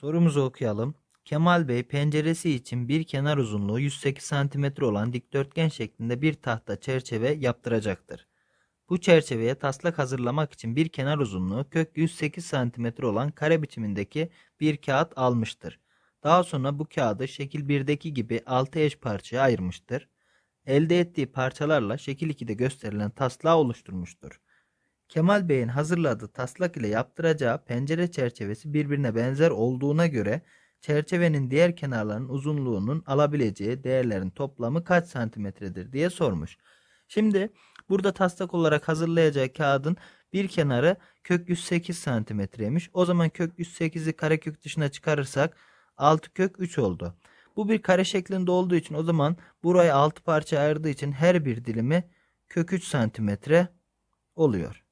Sorumuzu okuyalım. Kemal Bey penceresi için bir kenar uzunluğu 108 cm olan dikdörtgen şeklinde bir tahta çerçeve yaptıracaktır. Bu çerçeveye taslak hazırlamak için bir kenar uzunluğu kök 108 cm olan kare biçimindeki bir kağıt almıştır. Daha sonra bu kağıdı şekil 1'deki gibi 6 eş parçaya ayırmıştır. Elde ettiği parçalarla şekil 2'de gösterilen taslağı oluşturmuştur. Kemal Bey'in hazırladığı taslak ile yaptıracağı pencere çerçevesi birbirine benzer olduğuna göre çerçevenin diğer kenarlarının uzunluğunun alabileceği değerlerin toplamı kaç santimetredir diye sormuş. Şimdi burada taslak olarak hazırlayacağı kağıdın bir kenarı kök 108 santimetreymiş. O zaman kök 108'i karekök dışına çıkarırsak 6 kök 3 oldu. Bu bir kare şeklinde olduğu için o zaman burayı 6 parça ayırdığı için her bir dilimi kök 3 santimetre oluyor.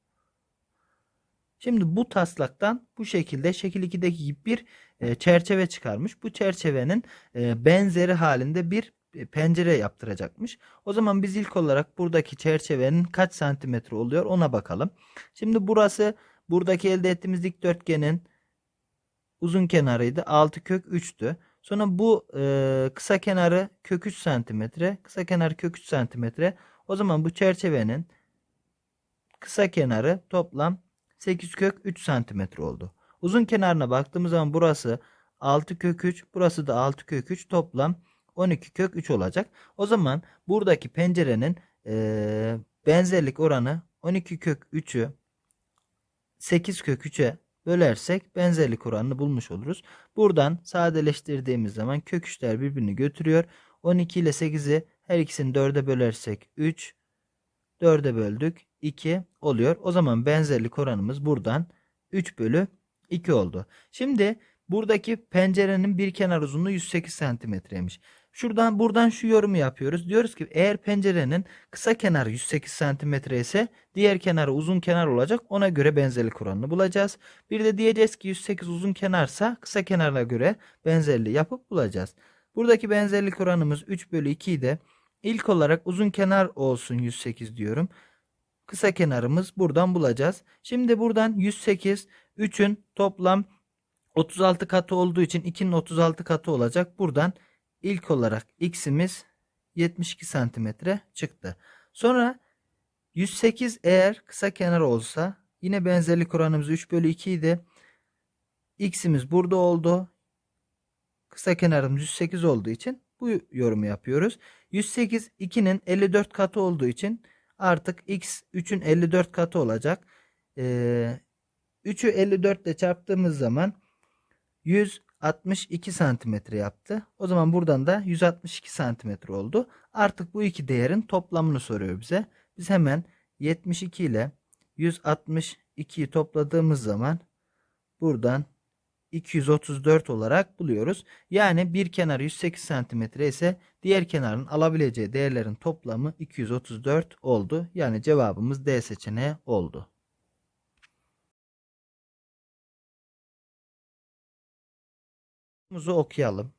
Şimdi bu taslaktan bu şekilde şekil 2'deki gibi bir e, çerçeve çıkarmış. Bu çerçevenin e, benzeri halinde bir e, pencere yaptıracakmış. O zaman biz ilk olarak buradaki çerçevenin kaç santimetre oluyor ona bakalım. Şimdi burası buradaki elde ettiğimiz dikdörtgenin uzun kenarıydı. 6 kök 3'tü. Sonra bu kısa kenarı kök 3 santimetre. Kısa kenar kök 3 santimetre. O zaman bu çerçevenin kısa kenarı toplam 8 kök 3 santimetre oldu. Uzun kenarına baktığımız zaman burası 6 kök 3, burası da 6 kök 3 toplam 12 kök 3 olacak. O zaman buradaki pencerenin e, benzerlik oranı 12 kök 3'ü 8 kök 3'e bölersek benzerlik oranını bulmuş oluruz. Buradan sadeleştirdiğimiz zaman kök 3'ler birbirini götürüyor. 12 ile 8'i her ikisini 4'e bölersek 3, 4'e böldük 2 oluyor. O zaman benzerlik oranımız buradan 3 bölü 2 oldu. Şimdi buradaki pencerenin bir kenar uzunluğu 108 santimetreymiş. Şuradan buradan şu yorumu yapıyoruz. Diyoruz ki eğer pencerenin kısa kenarı 108 santimetre ise diğer kenarı uzun kenar olacak. Ona göre benzerlik oranını bulacağız. Bir de diyeceğiz ki 108 uzun kenarsa kısa kenarına göre benzerliği yapıp bulacağız. Buradaki benzerlik oranımız 3 bölü 2'yi de ilk olarak uzun kenar olsun 108 diyorum. Kısa kenarımız buradan bulacağız. Şimdi buradan 108 3'ün toplam 36 katı olduğu için 2'nin 36 katı olacak. Buradan ilk olarak x'imiz 72 santimetre çıktı. Sonra 108 eğer kısa kenar olsa yine benzerlik oranımız 3 bölü 2 idi. x'imiz burada oldu. Kısa kenarımız 108 olduğu için bu yorumu yapıyoruz. 108 2'nin 54 katı olduğu için artık x 3'ün 54 katı olacak. Ee, 3'ü 54 ile çarptığımız zaman 162 santimetre yaptı. O zaman buradan da 162 santimetre oldu. Artık bu iki değerin toplamını soruyor bize. Biz hemen 72 ile 162'yi topladığımız zaman buradan 234 olarak buluyoruz. Yani bir kenar 108 santimetre ise diğer kenarın alabileceği değerlerin toplamı 234 oldu. Yani cevabımız D seçeneği oldu. Sorumuzu okuyalım.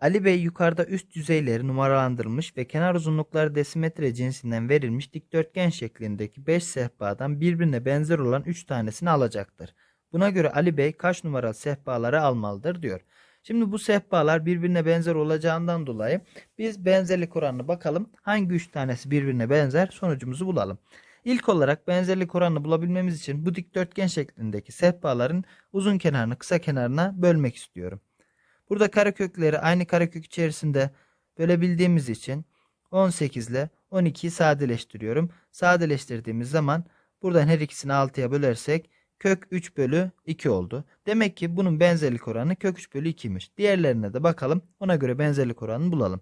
Ali Bey yukarıda üst yüzeyleri numaralandırılmış ve kenar uzunlukları desimetre cinsinden verilmiş dikdörtgen şeklindeki 5 sehpadan birbirine benzer olan 3 tanesini alacaktır. Buna göre Ali Bey kaç numaralı sehpaları almalıdır diyor. Şimdi bu sehpalar birbirine benzer olacağından dolayı biz benzerlik oranını bakalım. Hangi 3 tanesi birbirine benzer sonucumuzu bulalım. İlk olarak benzerlik oranını bulabilmemiz için bu dikdörtgen şeklindeki sehpaların uzun kenarını kısa kenarına bölmek istiyorum. Burada karekökleri aynı karekök içerisinde bölebildiğimiz için 18 ile 12'yi sadeleştiriyorum. Sadeleştirdiğimiz zaman buradan her ikisini 6'ya bölersek kök 3 bölü 2 oldu. Demek ki bunun benzerlik oranı kök 3 bölü 2'ymiş. Diğerlerine de bakalım. Ona göre benzerlik oranını bulalım.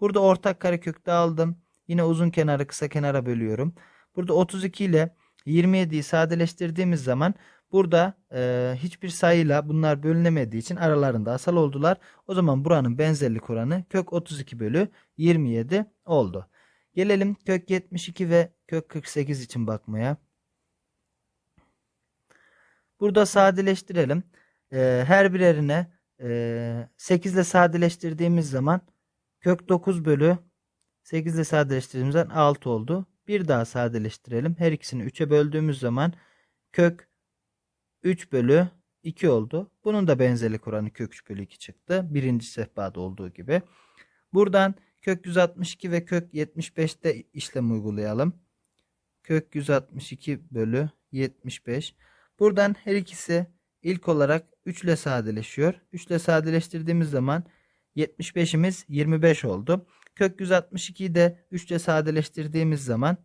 Burada ortak karekök de aldım. Yine uzun kenarı kısa kenara bölüyorum. Burada 32 ile 27'yi sadeleştirdiğimiz zaman burada e, hiçbir sayıyla bunlar bölünemediği için aralarında asal oldular. O zaman buranın benzerlik oranı kök 32 bölü 27 oldu. Gelelim kök 72 ve kök 48 için bakmaya. Burada sadeleştirelim. Ee, her birerine e, 8 ile sadeleştirdiğimiz zaman kök 9 bölü 8 ile sadeleştirdiğimiz zaman 6 oldu. Bir daha sadeleştirelim. Her ikisini 3'e böldüğümüz zaman kök 3 bölü 2 oldu. Bunun da benzerlik oranı kök 3 bölü 2 çıktı. Birinci sehpada olduğu gibi. Buradan kök 162 ve kök 75'te işlem uygulayalım. Kök 162 bölü 75. Buradan her ikisi ilk olarak 3 ile sadeleşiyor. 3 ile sadeleştirdiğimiz zaman 75'imiz 25 oldu. Kök 162'yi de 3 ile sadeleştirdiğimiz zaman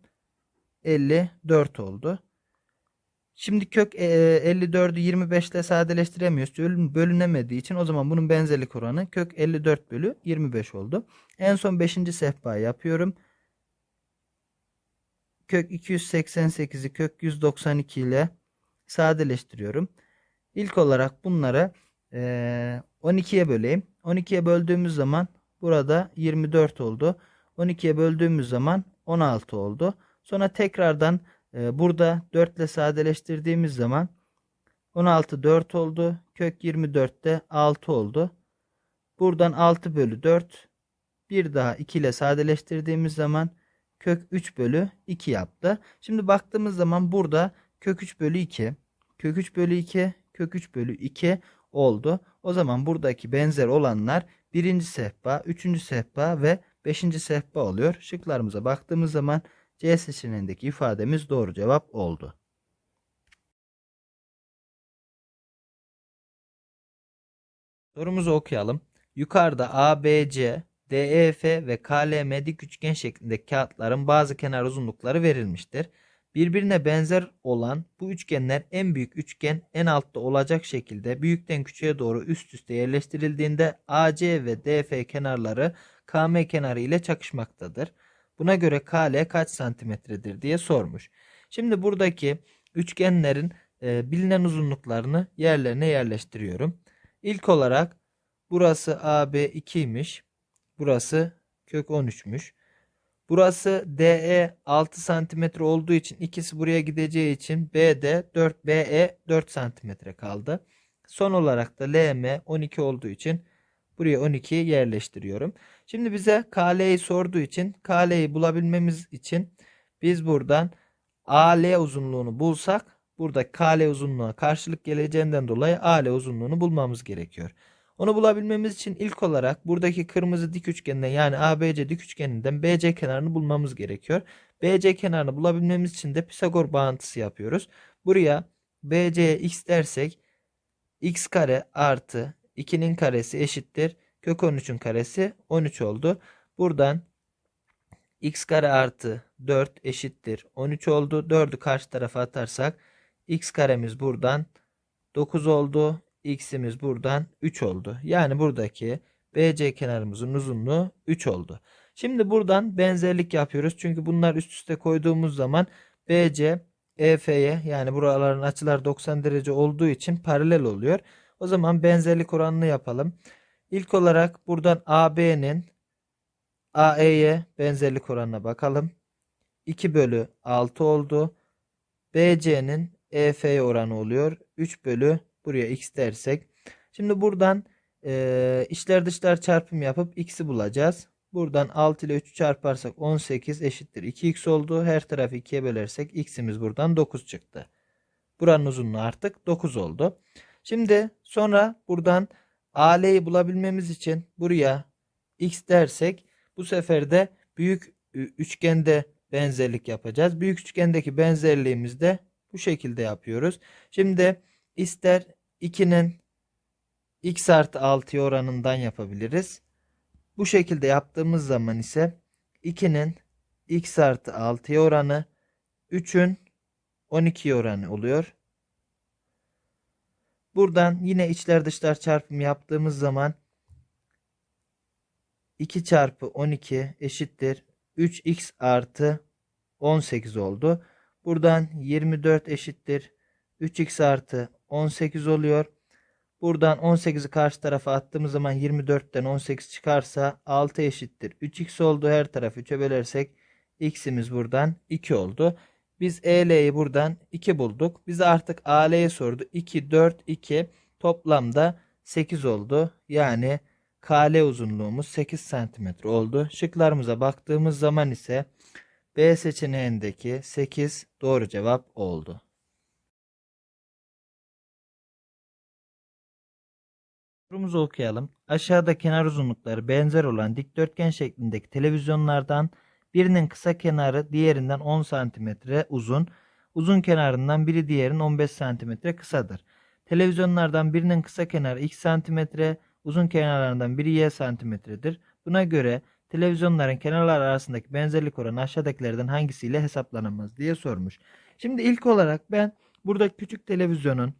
54 oldu. Şimdi kök 54'ü 25 ile sadeleştiremiyoruz. Bölünemediği için o zaman bunun benzerlik oranı kök 54 bölü 25 oldu. En son 5. sehpa yapıyorum. Kök 288'i kök 192 ile sadeleştiriyorum. İlk olarak bunları 12'ye böleyim. 12'ye böldüğümüz zaman burada 24 oldu. 12'ye böldüğümüz zaman 16 oldu. Sonra tekrardan e, burada 4 ile sadeleştirdiğimiz zaman 16 4 oldu. Kök 24 de 6 oldu. Buradan 6 bölü 4 bir daha 2 ile sadeleştirdiğimiz zaman kök 3 bölü 2 yaptı. Şimdi baktığımız zaman burada kök 3 bölü 2 kök 3 bölü 2 kök 3 bölü 2 oldu. O zaman buradaki benzer olanlar birinci sehpa, üçüncü sehpa ve beşinci sehpa oluyor. Şıklarımıza baktığımız zaman C seçeneğindeki ifademiz doğru cevap oldu. Sorumuzu okuyalım. Yukarıda ABC, DEF ve KLM dik üçgen şeklindeki kağıtların bazı kenar uzunlukları verilmiştir. Birbirine benzer olan bu üçgenler en büyük üçgen en altta olacak şekilde büyükten küçüğe doğru üst üste yerleştirildiğinde AC ve DF kenarları KM kenarı ile çakışmaktadır. Buna göre KL kaç santimetredir diye sormuş. Şimdi buradaki üçgenlerin e, bilinen uzunluklarını yerlerine yerleştiriyorum. İlk olarak burası AB 2'ymiş. Burası kök 13'müş. Burası DE 6 cm olduğu için ikisi buraya gideceği için BD 4 BE 4 cm kaldı. Son olarak da LM 12 olduğu için buraya 12 yerleştiriyorum. Şimdi bize KL'yi sorduğu için KL'yi bulabilmemiz için biz buradan AL uzunluğunu bulsak burada KL uzunluğuna karşılık geleceğinden dolayı AL uzunluğunu bulmamız gerekiyor. Onu bulabilmemiz için ilk olarak buradaki kırmızı dik üçgeninden yani ABC dik üçgeninden BC kenarını bulmamız gerekiyor. BC kenarını bulabilmemiz için de Pisagor bağıntısı yapıyoruz. Buraya BC'ye x dersek x kare artı 2'nin karesi eşittir. Kök 13'ün karesi 13 oldu. Buradan x kare artı 4 eşittir 13 oldu. 4'ü karşı tarafa atarsak x karemiz buradan 9 oldu x'imiz buradan 3 oldu. Yani buradaki BC kenarımızın uzunluğu 3 oldu. Şimdi buradan benzerlik yapıyoruz. Çünkü bunlar üst üste koyduğumuz zaman BC EF'ye yani buraların açılar 90 derece olduğu için paralel oluyor. O zaman benzerlik oranını yapalım. İlk olarak buradan AB'nin AE'ye benzerlik oranına bakalım. 2 bölü 6 oldu. BC'nin EF'ye oranı oluyor. 3 bölü Buraya x dersek. Şimdi buradan e, içler dışlar çarpım yapıp x'i bulacağız. Buradan 6 ile 3'ü çarparsak 18 eşittir 2x oldu. Her tarafı 2'ye bölersek x'imiz buradan 9 çıktı. Buranın uzunluğu artık 9 oldu. Şimdi sonra buradan AL'yi bulabilmemiz için buraya x dersek bu sefer de büyük üçgende benzerlik yapacağız. Büyük üçgendeki benzerliğimizde bu şekilde yapıyoruz. Şimdi ister 2'nin x artı 6'ya oranından yapabiliriz. Bu şekilde yaptığımız zaman ise 2'nin x artı 6'ya oranı 3'ün 12 oranı oluyor. Buradan yine içler dışlar çarpımı yaptığımız zaman 2 çarpı 12 eşittir 3x artı 18 oldu. Buradan 24 eşittir 3x artı 18 oluyor. Buradan 18'i karşı tarafa attığımız zaman 24'ten 18 çıkarsa 6 eşittir. 3x oldu. Her tarafı 3'e bölersek x'imiz buradan 2 oldu. Biz EL'yi buradan 2 bulduk. Bize artık AL'ye sordu. 2, 4, 2 toplamda 8 oldu. Yani KL uzunluğumuz 8 cm oldu. Şıklarımıza baktığımız zaman ise B seçeneğindeki 8 doğru cevap oldu. Sorumuzu okuyalım. Aşağıda kenar uzunlukları benzer olan dikdörtgen şeklindeki televizyonlardan birinin kısa kenarı diğerinden 10 cm uzun, uzun kenarından biri diğerinin 15 cm kısadır. Televizyonlardan birinin kısa kenarı x cm, uzun kenarlarından biri y santimetredir. Buna göre televizyonların kenarlar arasındaki benzerlik oranı aşağıdakilerden hangisiyle hesaplanamaz diye sormuş. Şimdi ilk olarak ben burada küçük televizyonun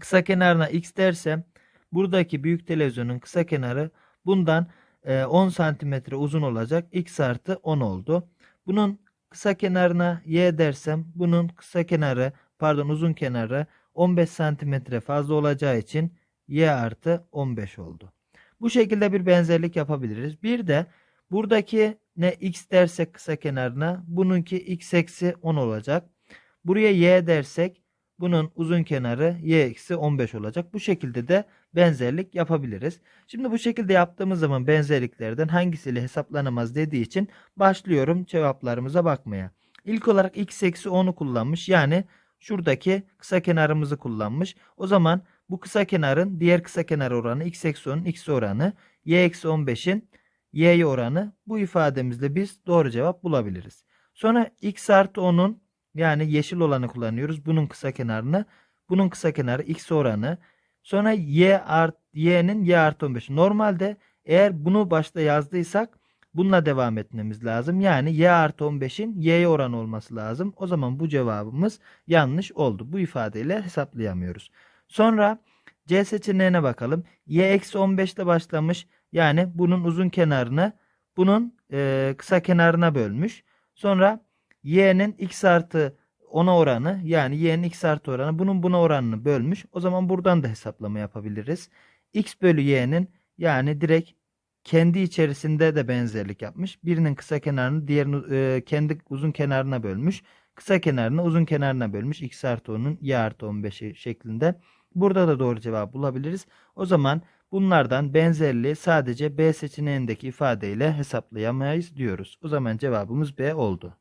kısa kenarına x dersem buradaki büyük televizyonun kısa kenarı bundan e, 10 santimetre uzun olacak. x artı 10 oldu. Bunun kısa kenarına y dersem bunun kısa kenarı pardon uzun kenarı 15 santimetre fazla olacağı için y artı 15 oldu. Bu şekilde bir benzerlik yapabiliriz. Bir de buradaki ne x dersek kısa kenarına bununki x eksi 10 olacak. Buraya y dersek bunun uzun kenarı y eksi 15 olacak. Bu şekilde de benzerlik yapabiliriz. Şimdi bu şekilde yaptığımız zaman benzerliklerden hangisiyle hesaplanamaz dediği için başlıyorum cevaplarımıza bakmaya. İlk olarak x eksi 10'u kullanmış. Yani şuradaki kısa kenarımızı kullanmış. O zaman bu kısa kenarın diğer kısa kenar oranı x eksi 10'un x oranı y eksi 15'in y'ye oranı bu ifademizle biz doğru cevap bulabiliriz. Sonra x artı 10'un yani yeşil olanı kullanıyoruz. Bunun kısa kenarını. Bunun kısa kenarı x oranı. Sonra y art y'nin y artı 15. Normalde eğer bunu başta yazdıysak bununla devam etmemiz lazım. Yani y artı 15'in y'ye oranı olması lazım. O zaman bu cevabımız yanlış oldu. Bu ifadeyle hesaplayamıyoruz. Sonra C seçeneğine bakalım. y eksi 15'te başlamış. Yani bunun uzun kenarını bunun e, kısa kenarına bölmüş. Sonra y'nin x artı 10'a oranı yani y'nin x artı oranı bunun buna oranını bölmüş. O zaman buradan da hesaplama yapabiliriz. x bölü y'nin yani direkt kendi içerisinde de benzerlik yapmış. Birinin kısa kenarını diğerinin e, kendi uzun kenarına bölmüş. Kısa kenarını uzun kenarına bölmüş. x artı 10'un y artı 15'i şeklinde. Burada da doğru cevap bulabiliriz. O zaman bunlardan benzerliği sadece B seçeneğindeki ifadeyle hesaplayamayız diyoruz. O zaman cevabımız B oldu.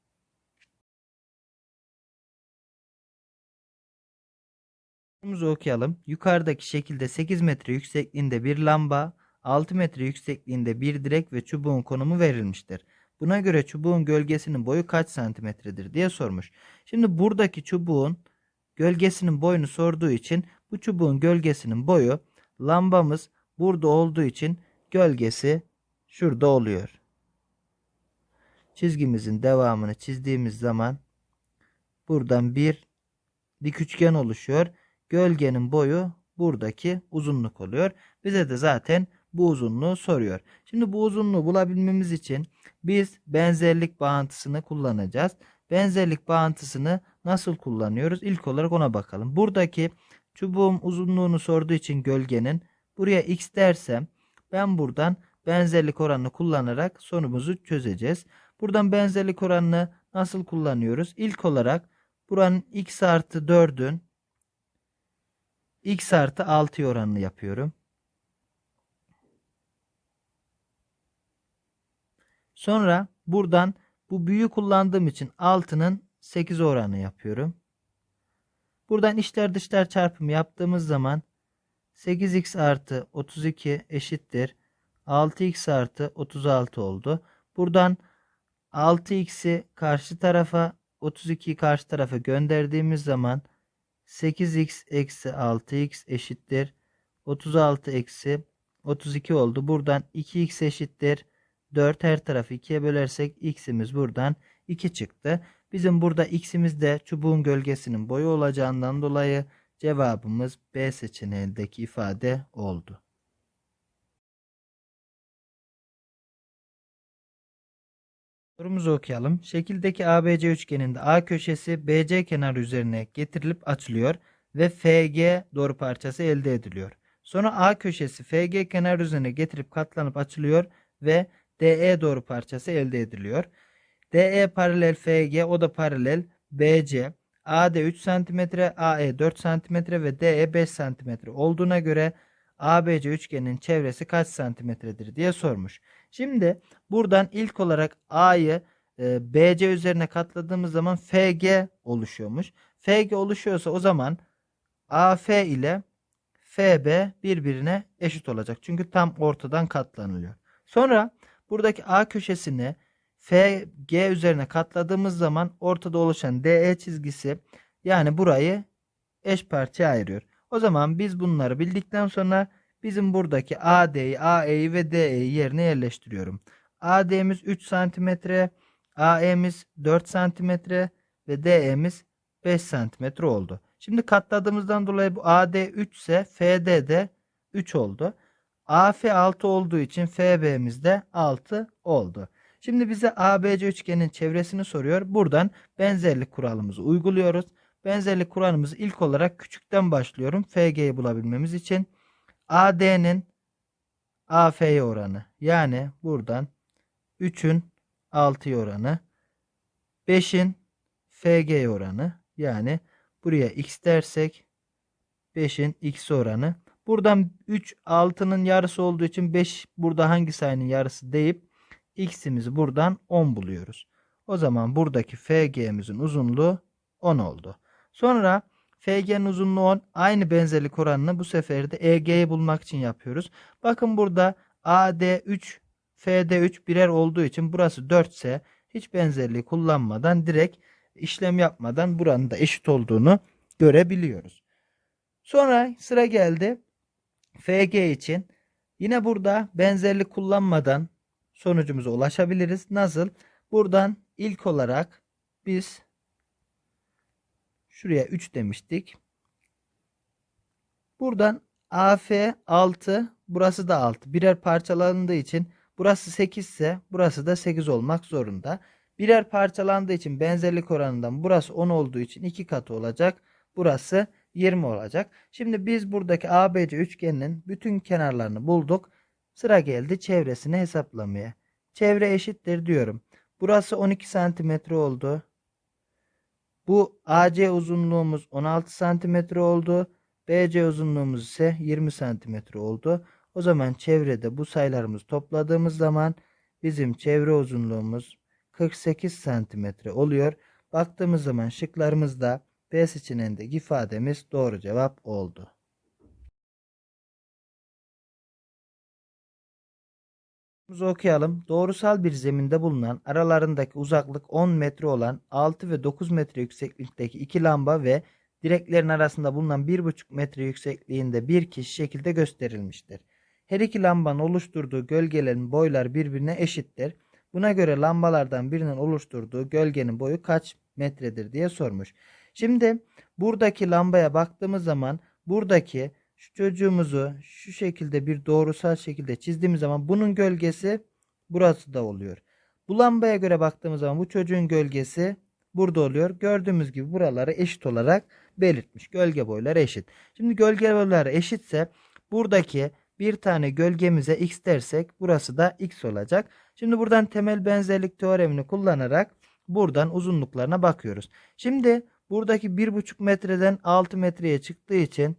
Sorumuzu okuyalım. Yukarıdaki şekilde 8 metre yüksekliğinde bir lamba, 6 metre yüksekliğinde bir direk ve çubuğun konumu verilmiştir. Buna göre çubuğun gölgesinin boyu kaç santimetredir diye sormuş. Şimdi buradaki çubuğun gölgesinin boyunu sorduğu için bu çubuğun gölgesinin boyu lambamız burada olduğu için gölgesi şurada oluyor. Çizgimizin devamını çizdiğimiz zaman buradan bir dik üçgen oluşuyor. Gölgenin boyu buradaki uzunluk oluyor. Bize de zaten bu uzunluğu soruyor. Şimdi bu uzunluğu bulabilmemiz için biz benzerlik bağıntısını kullanacağız. Benzerlik bağıntısını nasıl kullanıyoruz? İlk olarak ona bakalım. Buradaki çubuğun uzunluğunu sorduğu için gölgenin buraya x dersem ben buradan benzerlik oranını kullanarak sorumuzu çözeceğiz. Buradan benzerlik oranını nasıl kullanıyoruz? İlk olarak buranın x artı 4'ün x artı 6 oranını yapıyorum. Sonra buradan bu büyüğü kullandığım için 6'nın 8 oranı yapıyorum. Buradan içler dışlar çarpımı yaptığımız zaman 8x artı 32 eşittir. 6x artı 36 oldu. Buradan 6x'i karşı tarafa 32'yi karşı tarafa gönderdiğimiz zaman 8x eksi 6x eşittir. 36 eksi 32 oldu. Buradan 2x eşittir. 4 her tarafı 2'ye bölersek x'imiz buradan 2 çıktı. Bizim burada x'imiz de çubuğun gölgesinin boyu olacağından dolayı cevabımız B seçeneğindeki ifade oldu. Sorumuzu okuyalım. Şekildeki ABC üçgeninde A köşesi BC kenarı üzerine getirilip açılıyor ve FG doğru parçası elde ediliyor. Sonra A köşesi FG kenarı üzerine getirip katlanıp açılıyor ve DE doğru parçası elde ediliyor. DE paralel FG o da paralel BC. AD 3 cm, AE 4 cm ve DE 5 cm olduğuna göre ABC üçgenin çevresi kaç santimetredir diye sormuş. Şimdi buradan ilk olarak A'yı e, BC üzerine katladığımız zaman FG oluşuyormuş. FG oluşuyorsa o zaman AF ile FB birbirine eşit olacak. Çünkü tam ortadan katlanılıyor. Sonra buradaki A köşesini FG üzerine katladığımız zaman ortada oluşan DE çizgisi yani burayı eş parçaya ayırıyor. O zaman biz bunları bildikten sonra bizim buradaki AD'yi, AE'yi ve DE'yi yerine yerleştiriyorum. AD'miz 3 cm, AE'miz 4 cm ve DE'miz 5 cm oldu. Şimdi katladığımızdan dolayı bu AD 3 ise FD de 3 oldu. AF 6 olduğu için FB'miz de 6 oldu. Şimdi bize ABC üçgenin çevresini soruyor. Buradan benzerlik kuralımızı uyguluyoruz. Benzerlik kuralımızı ilk olarak küçükten başlıyorum. FG'yi bulabilmemiz için. AD'nin AF'ye oranı. Yani buradan 3'ün 6'ya oranı. 5'in FG'ye oranı. Yani buraya x dersek 5'in x oranı. Buradan 3 6'nın yarısı olduğu için 5 burada hangi sayının yarısı deyip x'imizi buradan 10 buluyoruz. O zaman buradaki FG'mizin uzunluğu 10 oldu. Sonra FG'nin uzunluğu 10 aynı benzerlik oranını bu sefer de EG'yi bulmak için yapıyoruz. Bakın burada AD 3 FD 3 birer olduğu için burası 4 ise hiç benzerliği kullanmadan direkt işlem yapmadan buranın da eşit olduğunu görebiliyoruz. Sonra sıra geldi FG için. Yine burada benzerlik kullanmadan sonucumuza ulaşabiliriz. Nasıl? Buradan ilk olarak biz şuraya 3 demiştik. Buradan AF 6 burası da 6. Birer parçalandığı için burası 8 ise burası da 8 olmak zorunda. Birer parçalandığı için benzerlik oranından burası 10 olduğu için 2 katı olacak. Burası 20 olacak. Şimdi biz buradaki ABC üçgeninin bütün kenarlarını bulduk. Sıra geldi çevresini hesaplamaya. Çevre eşittir diyorum. Burası 12 santimetre oldu. Bu AC uzunluğumuz 16 santimetre oldu. BC uzunluğumuz ise 20 santimetre oldu. O zaman çevrede bu sayılarımızı topladığımız zaman bizim çevre uzunluğumuz 48 santimetre oluyor. Baktığımız zaman şıklarımızda B seçeneğindeki ifademiz doğru cevap oldu. Sorumuzu okuyalım. Doğrusal bir zeminde bulunan aralarındaki uzaklık 10 metre olan 6 ve 9 metre yükseklikteki iki lamba ve direklerin arasında bulunan 1,5 metre yüksekliğinde bir kişi şekilde gösterilmiştir. Her iki lambanın oluşturduğu gölgelerin boyları birbirine eşittir. Buna göre lambalardan birinin oluşturduğu gölgenin boyu kaç metredir diye sormuş. Şimdi buradaki lambaya baktığımız zaman buradaki şu çocuğumuzu şu şekilde bir doğrusal şekilde çizdiğimiz zaman bunun gölgesi burası da oluyor. Bu lambaya göre baktığımız zaman bu çocuğun gölgesi burada oluyor. Gördüğümüz gibi buraları eşit olarak belirtmiş. Gölge boyları eşit. Şimdi gölge boyları eşitse buradaki bir tane gölgemize x dersek burası da x olacak. Şimdi buradan temel benzerlik teoremini kullanarak buradan uzunluklarına bakıyoruz. Şimdi buradaki 1,5 metreden 6 metreye çıktığı için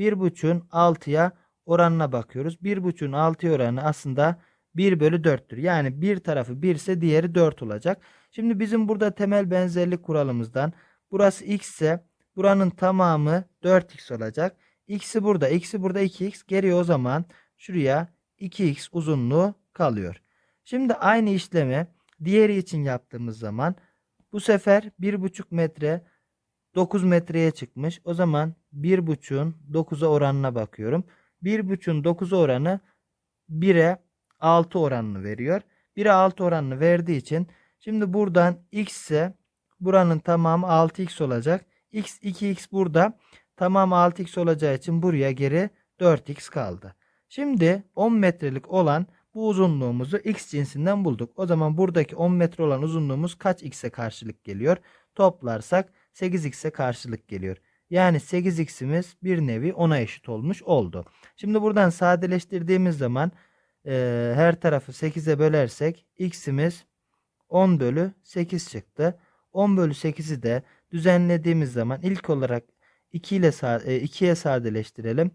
1,5'un 6'ya oranına bakıyoruz. 1,5'un 6'ya oranı aslında 1 bölü 4'tür. Yani bir tarafı 1 ise diğeri 4 olacak. Şimdi bizim burada temel benzerlik kuralımızdan burası x ise buranın tamamı 4x olacak. X'i burada, x'i burada 2x. Geriye o zaman şuraya 2x uzunluğu kalıyor. Şimdi aynı işlemi diğeri için yaptığımız zaman bu sefer 1,5 metre 9 metreye çıkmış. O zaman 1,5'un 9'a oranına bakıyorum. 1,5'un 9'a oranı 1'e 6 oranını veriyor. 1'e 6 oranını verdiği için şimdi buradan x ise buranın tamamı 6x olacak. x 2x burada. Tamamı 6x olacağı için buraya geri 4x kaldı. Şimdi 10 metrelik olan bu uzunluğumuzu x cinsinden bulduk. O zaman buradaki 10 metre olan uzunluğumuz kaç x'e karşılık geliyor? Toplarsak 8x'e karşılık geliyor. Yani 8x'imiz bir nevi 10'a eşit olmuş oldu. Şimdi buradan sadeleştirdiğimiz zaman e, her tarafı 8'e bölersek x'imiz 10 bölü 8 çıktı. 10 bölü 8'i de düzenlediğimiz zaman ilk olarak 2 ile 2'ye sadeleştirelim.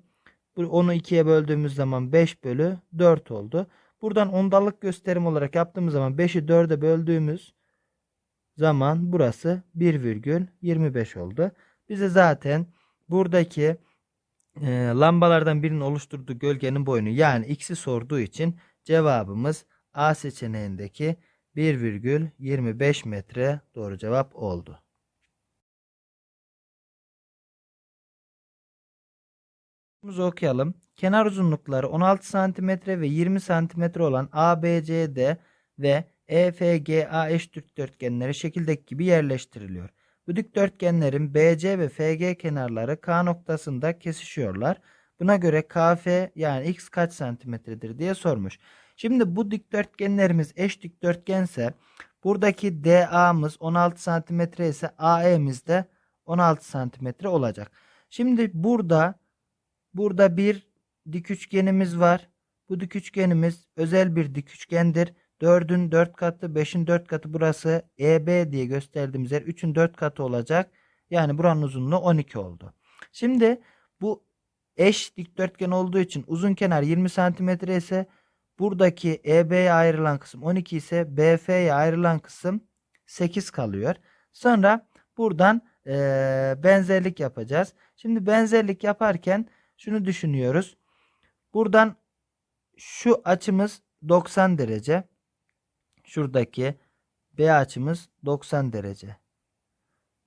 Onu 2'ye böldüğümüz zaman 5 bölü 4 oldu. Buradan ondalık gösterim olarak yaptığımız zaman 5'i 4'e böldüğümüz zaman burası 1,25 oldu. Bize zaten buradaki e, lambalardan birinin oluşturduğu gölgenin boyunu yani x'i sorduğu için cevabımız A seçeneğindeki 1,25 metre doğru cevap oldu. Sorumuzu okuyalım. Kenar uzunlukları 16 cm ve 20 cm olan ABCD ve EFGA eş dikdörtgenleri şekildeki gibi yerleştiriliyor. Bu dikdörtgenlerin BC ve FG kenarları K noktasında kesişiyorlar. Buna göre KF yani x kaç santimetredir diye sormuş. Şimdi bu dikdörtgenlerimiz eş dikdörtgense buradaki DA'mız 16 santimetre ise AE'miz de 16 santimetre olacak. Şimdi burada burada bir dik üçgenimiz var. Bu dik üçgenimiz özel bir dik üçgendir. 4'ün 4 katı, 5'in 4 katı burası EB diye gösterdiğimiz yer 3'ün 4 katı olacak. Yani buranın uzunluğu 12 oldu. Şimdi bu eş dikdörtgen olduğu için uzun kenar 20 santimetre ise buradaki EB'ye ayrılan kısım 12 ise BF'ye ayrılan kısım 8 kalıyor. Sonra buradan eee, benzerlik yapacağız. Şimdi benzerlik yaparken şunu düşünüyoruz. Buradan şu açımız 90 derece. Şuradaki B açımız 90 derece.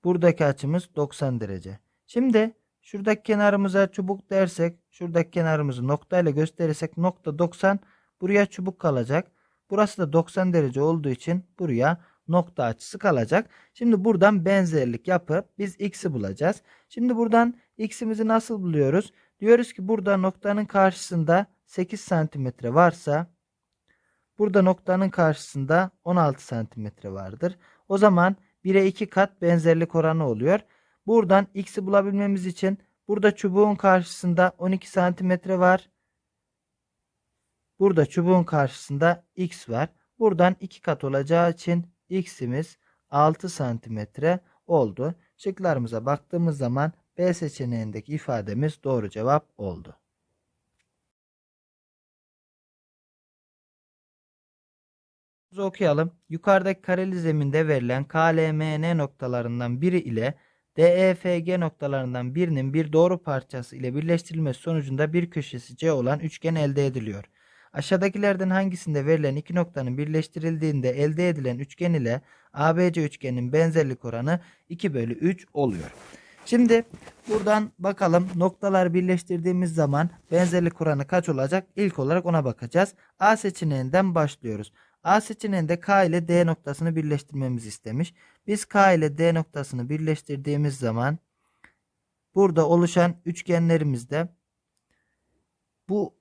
Buradaki açımız 90 derece. Şimdi şuradaki kenarımıza çubuk dersek, şuradaki kenarımızı noktayla gösterirsek nokta 90 buraya çubuk kalacak. Burası da 90 derece olduğu için buraya nokta açısı kalacak. Şimdi buradan benzerlik yapıp biz x'i bulacağız. Şimdi buradan x'imizi nasıl buluyoruz? Diyoruz ki burada noktanın karşısında 8 santimetre varsa burada noktanın karşısında 16 santimetre vardır. O zaman 1'e 2 kat benzerlik oranı oluyor. Buradan x'i bulabilmemiz için burada çubuğun karşısında 12 santimetre var. Burada çubuğun karşısında x var. Buradan 2 kat olacağı için x'imiz 6 santimetre oldu. Şıklarımıza baktığımız zaman B seçeneğindeki ifademiz doğru cevap oldu. Biz okuyalım. Yukarıdaki kareli zeminde verilen KLMN noktalarından biri ile DEFG noktalarından birinin bir doğru parçası ile birleştirilmesi sonucunda bir köşesi C olan üçgen elde ediliyor. Aşağıdakilerden hangisinde verilen iki noktanın birleştirildiğinde elde edilen üçgen ile ABC üçgenin benzerlik oranı 2 bölü 3 oluyor. Şimdi buradan bakalım noktalar birleştirdiğimiz zaman benzerlik oranı kaç olacak? İlk olarak ona bakacağız. A seçeneğinden başlıyoruz. A seçeneğinde K ile D noktasını birleştirmemizi istemiş. Biz K ile D noktasını birleştirdiğimiz zaman burada oluşan üçgenlerimizde bu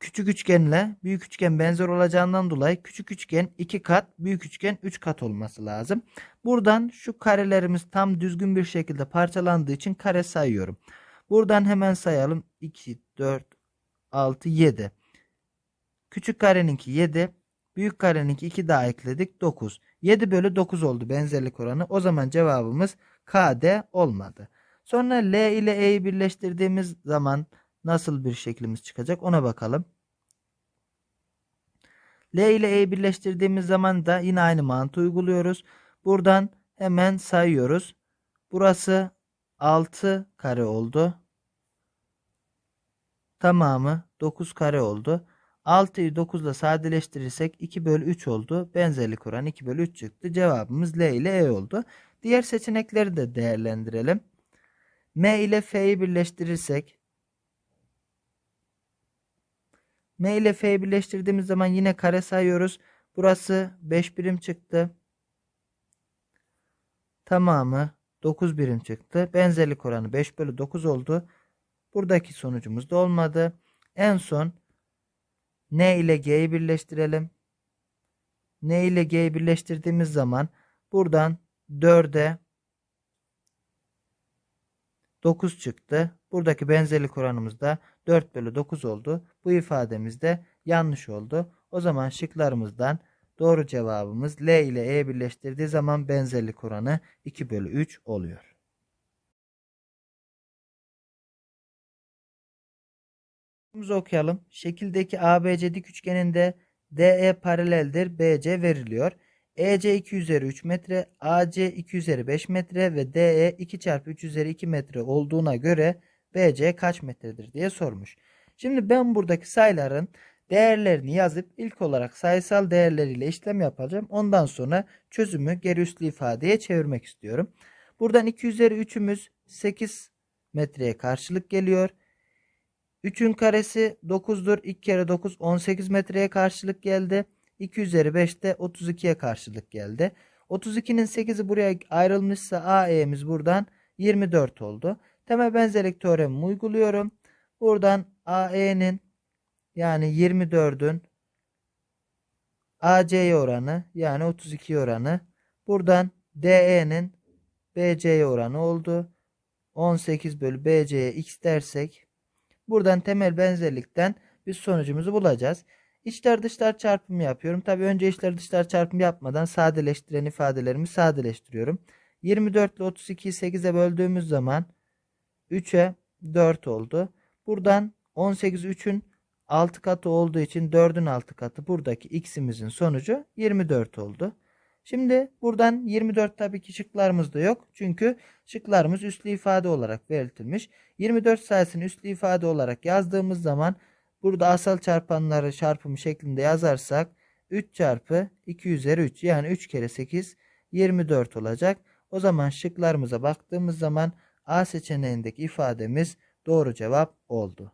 küçük üçgenle büyük üçgen benzer olacağından dolayı küçük üçgen 2 kat, büyük üçgen 3 kat olması lazım. Buradan şu karelerimiz tam düzgün bir şekilde parçalandığı için kare sayıyorum. Buradan hemen sayalım. 2, 4, 6, 7. Küçük kareninki 7. Büyük kareninki 2 daha ekledik 9. 7 bölü 9 oldu benzerlik oranı. O zaman cevabımız KD olmadı. Sonra L ile E'yi birleştirdiğimiz zaman nasıl bir şeklimiz çıkacak ona bakalım. L ile E'yi birleştirdiğimiz zaman da yine aynı mantığı uyguluyoruz. Buradan hemen sayıyoruz. Burası 6 kare oldu. Tamamı 9 kare oldu. 6'yı 9 ile sadeleştirirsek 2 bölü 3 oldu. Benzerlik oranı 2 bölü 3 çıktı. Cevabımız L ile E oldu. Diğer seçenekleri de değerlendirelim. M ile F'yi birleştirirsek M ile F'yi birleştirdiğimiz zaman yine kare sayıyoruz. Burası 5 birim çıktı. Tamamı 9 birim çıktı. Benzerlik oranı 5 bölü 9 oldu. Buradaki sonucumuz da olmadı. En son N ile G'yi birleştirelim. N ile G'yi birleştirdiğimiz zaman buradan 4'e 9 çıktı. Buradaki benzerlik oranımız da 4 bölü 9 oldu. Bu ifademiz de yanlış oldu. O zaman şıklarımızdan doğru cevabımız L ile E birleştirdiği zaman benzerlik oranı 2 bölü 3 oluyor. Sorumuzu okuyalım. Şekildeki ABC dik üçgeninde DE paraleldir. BC veriliyor. EC 2 üzeri 3 metre, AC 2 üzeri 5 metre ve DE 2 çarpı 3 üzeri 2 metre olduğuna göre BC kaç metredir diye sormuş. Şimdi ben buradaki sayıların değerlerini yazıp ilk olarak sayısal değerleriyle işlem yapacağım. Ondan sonra çözümü geri üslü ifadeye çevirmek istiyorum. Buradan 2 üzeri 3'ümüz 8 metreye karşılık geliyor. 3'ün karesi 9'dur. 2 kere 9 18 metreye karşılık geldi. 2 üzeri 5 de 32'ye karşılık geldi. 32'nin 8'i buraya ayrılmışsa AE'miz buradan 24 oldu. Temel benzerlik teoremimi uyguluyorum. Buradan AE'nin yani 24'ün AC'ye oranı yani 32 oranı. Buradan DE'nin BC'ye oranı oldu. 18 bölü BC'ye x dersek buradan temel benzerlikten biz sonucumuzu bulacağız. İçler dışlar çarpımı yapıyorum. Tabi önce içler dışlar çarpımı yapmadan sadeleştiren ifadelerimi sadeleştiriyorum. 24 ile 32'yi 8'e böldüğümüz zaman 3'e 4 oldu. Buradan 18 3'ün 6 katı olduğu için 4'ün 6 katı buradaki x'imizin sonucu 24 oldu. Şimdi buradan 24 tabii ki şıklarımızda yok. Çünkü şıklarımız üslü ifade olarak belirtilmiş. 24 sayısını üslü ifade olarak yazdığımız zaman burada asal çarpanları çarpımı şeklinde yazarsak 3 çarpı 2 üzeri 3 yani 3 kere 8 24 olacak. O zaman şıklarımıza baktığımız zaman A seçeneğindeki ifademiz doğru cevap oldu.